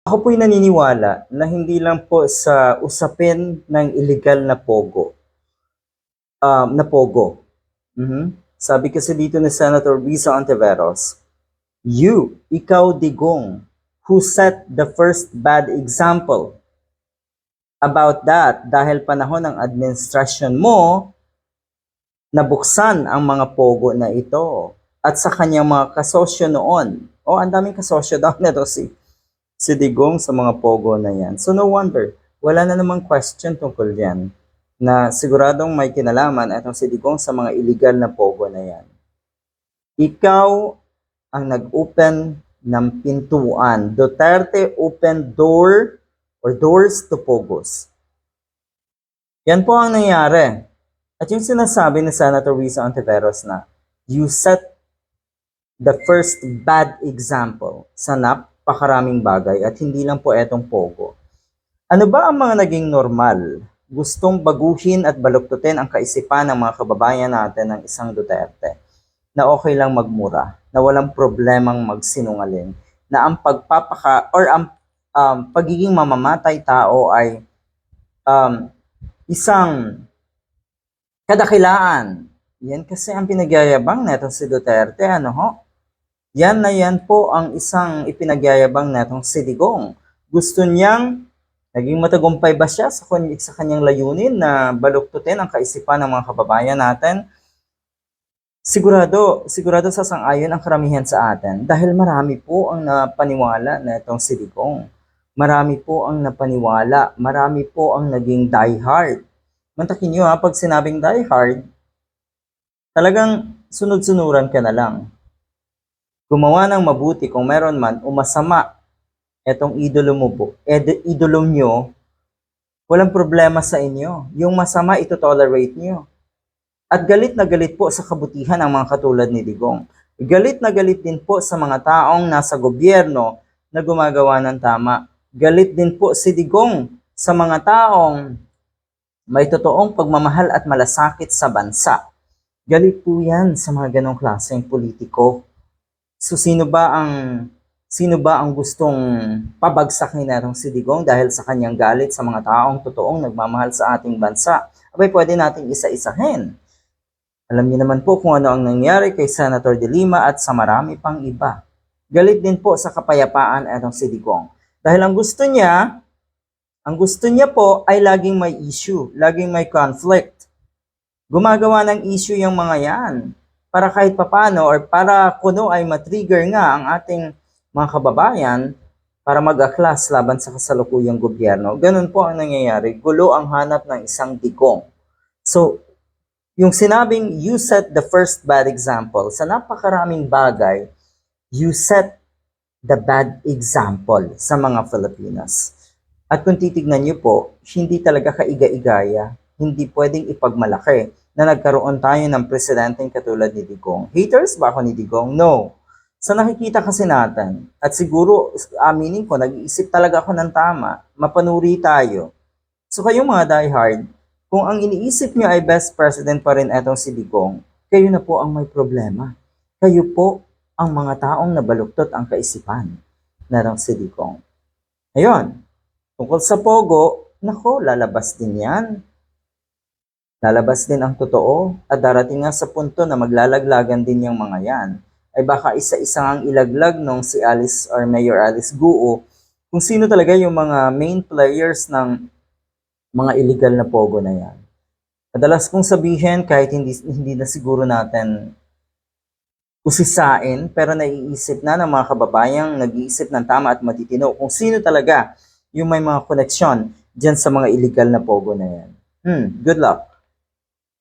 Ako po'y naniniwala na hindi lang po sa usapin ng illegal na pogo. Um, na pogo. Mhm. Sabi kasi dito ni Senator Risa Ontiveros, You, ikaw digong, who set the first bad example about that dahil panahon ng administrasyon mo, nabuksan ang mga pogo na ito at sa kanyang mga kasosyo noon. O, ang daming kasosyo daw nito si si Digong sa mga pogo na yan. So no wonder, wala na namang question tungkol yan na siguradong may kinalaman itong si Digong sa mga illegal na pogo na yan. Ikaw ang nag-open ng pintuan. Duterte open door or doors to pogos. Yan po ang nangyari. At yung sinasabi ni Senator Risa Ontiveros na you set the first bad example sa napakaraming bagay at hindi lang po etong pogo. Ano ba ang mga naging normal? Gustong baguhin at baluktutin ang kaisipan ng mga kababayan natin ng isang Duterte na okay lang magmura, na walang problemang magsinungaling, na ang pagpapaka or ang um, pagiging mamamatay tao ay um, isang kadakilaan. Yan kasi ang pinagyayabang neto si Duterte, ano ho? Yan na yan po ang isang ipinagyayabang netong si Digong. Gusto niyang, naging matagumpay ba siya sa, sa kanyang layunin na baluktutin ang kaisipan ng mga kababayan natin? Sigurado, sigurado sa sangayon ang karamihan sa atin dahil marami po ang napaniwala na itong si. Marami po ang napaniwala, marami po ang naging diehard. Mantakin nyo ha, pag sinabing diehard, talagang sunod-sunuran ka na lang. Gumawa ng mabuti kung meron man o masama etong idolo mo po, ed, idolo nyo, walang problema sa inyo. Yung masama, ito tolerate nyo. At galit na galit po sa kabutihan ang mga katulad ni Digong. Galit na galit din po sa mga taong nasa gobyerno na gumagawa ng tama. Galit din po si Digong sa mga taong may totoong pagmamahal at malasakit sa bansa. Galit po yan sa mga ganong klaseng politiko. So sino ba ang sino ba ang gustong pabagsakin natong si Digong dahil sa kanyang galit sa mga taong totoong nagmamahal sa ating bansa? Abay, pwede nating isa-isahin. Alam niyo naman po kung ano ang nangyari kay Senator De Lima at sa marami pang iba. Galit din po sa kapayapaan etong si Digong. Dahil ang gusto niya, ang gusto niya po ay laging may issue, laging may conflict. Gumagawa ng issue yung mga yan para kahit papano or para kuno ay matrigger nga ang ating mga kababayan para mag-aklas laban sa kasalukuyang gobyerno. Ganun po ang nangyayari. Gulo ang hanap ng isang digong. So, yung sinabing you set the first bad example, sa napakaraming bagay, you set the bad example sa mga Filipinas. At kung titignan niyo po, hindi talaga kaiga-igaya, hindi pwedeng ipagmalaki na nagkaroon tayo ng presidenteng katulad ni Digong. Haters ba ako ni Digong? No. Sa nakikita kasi natin, at siguro aminin ko, nag-iisip talaga ako ng tama, mapanuri tayo. So kayong mga diehard, kung ang iniisip niyo ay best president pa rin etong si Digong, kayo na po ang may problema. Kayo po ang mga taong nabaluktot ang kaisipan na si Digong. Ayun, tungkol sa Pogo, nako, lalabas din yan. Lalabas din ang totoo at darating nga sa punto na maglalaglagan din yung mga yan. Ay baka isa-isa ang ilaglag nung si Alice or Mayor Alice Guo kung sino talaga yung mga main players ng mga illegal na pogo na yan. Madalas kong sabihin kahit hindi, hindi na siguro natin usisain, pero naiisip na ng mga kababayang nag-iisip ng tama at matitino kung sino talaga yung may mga koneksyon dyan sa mga illegal na pogo na yan. Hmm, good luck.